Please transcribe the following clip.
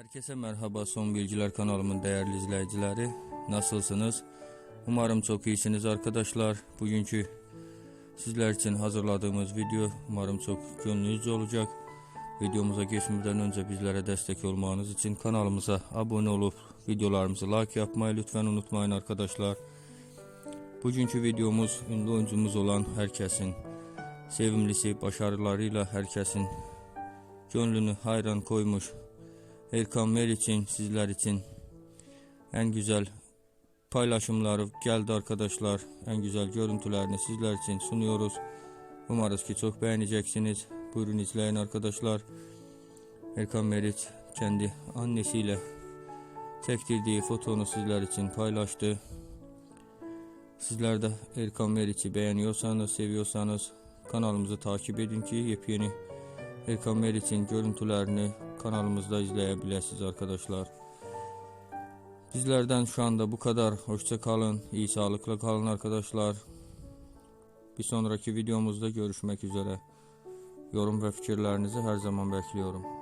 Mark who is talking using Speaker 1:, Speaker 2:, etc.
Speaker 1: Herkese merhaba Son Bilgiler kanalımın değerli izleyicileri. Nasılsınız? Umarım çok iyisiniz arkadaşlar. Bugünkü sizler için hazırladığımız video umarım çok gönlünüzce olacak. Videomuza geçmeden önce bizlere destek olmanız için kanalımıza abone olup videolarımızı like yapmayı lütfen unutmayın arkadaşlar. Bugünkü videomuz ünlü oyuncumuz olan herkesin sevimlisi başarılarıyla herkesin gönlünü hayran koymuş Erkan Meriç'in sizler için en güzel paylaşımları geldi arkadaşlar. En güzel görüntülerini sizler için sunuyoruz. Umarız ki çok beğeneceksiniz. Buyurun izleyin arkadaşlar. Erkan Meriç kendi annesiyle çektirdiği fotonu sizler için paylaştı. Sizler de Erkan Meriç'i beğeniyorsanız, seviyorsanız kanalımızı takip edin ki yepyeni Erkan Meriç'in görüntülerini kanalımızda izleyebilirsiniz arkadaşlar. Bizlerden şu anda bu kadar. Hoşça kalın. iyi sağlıkla kalın arkadaşlar. Bir sonraki videomuzda görüşmek üzere. Yorum ve fikirlerinizi her zaman bekliyorum.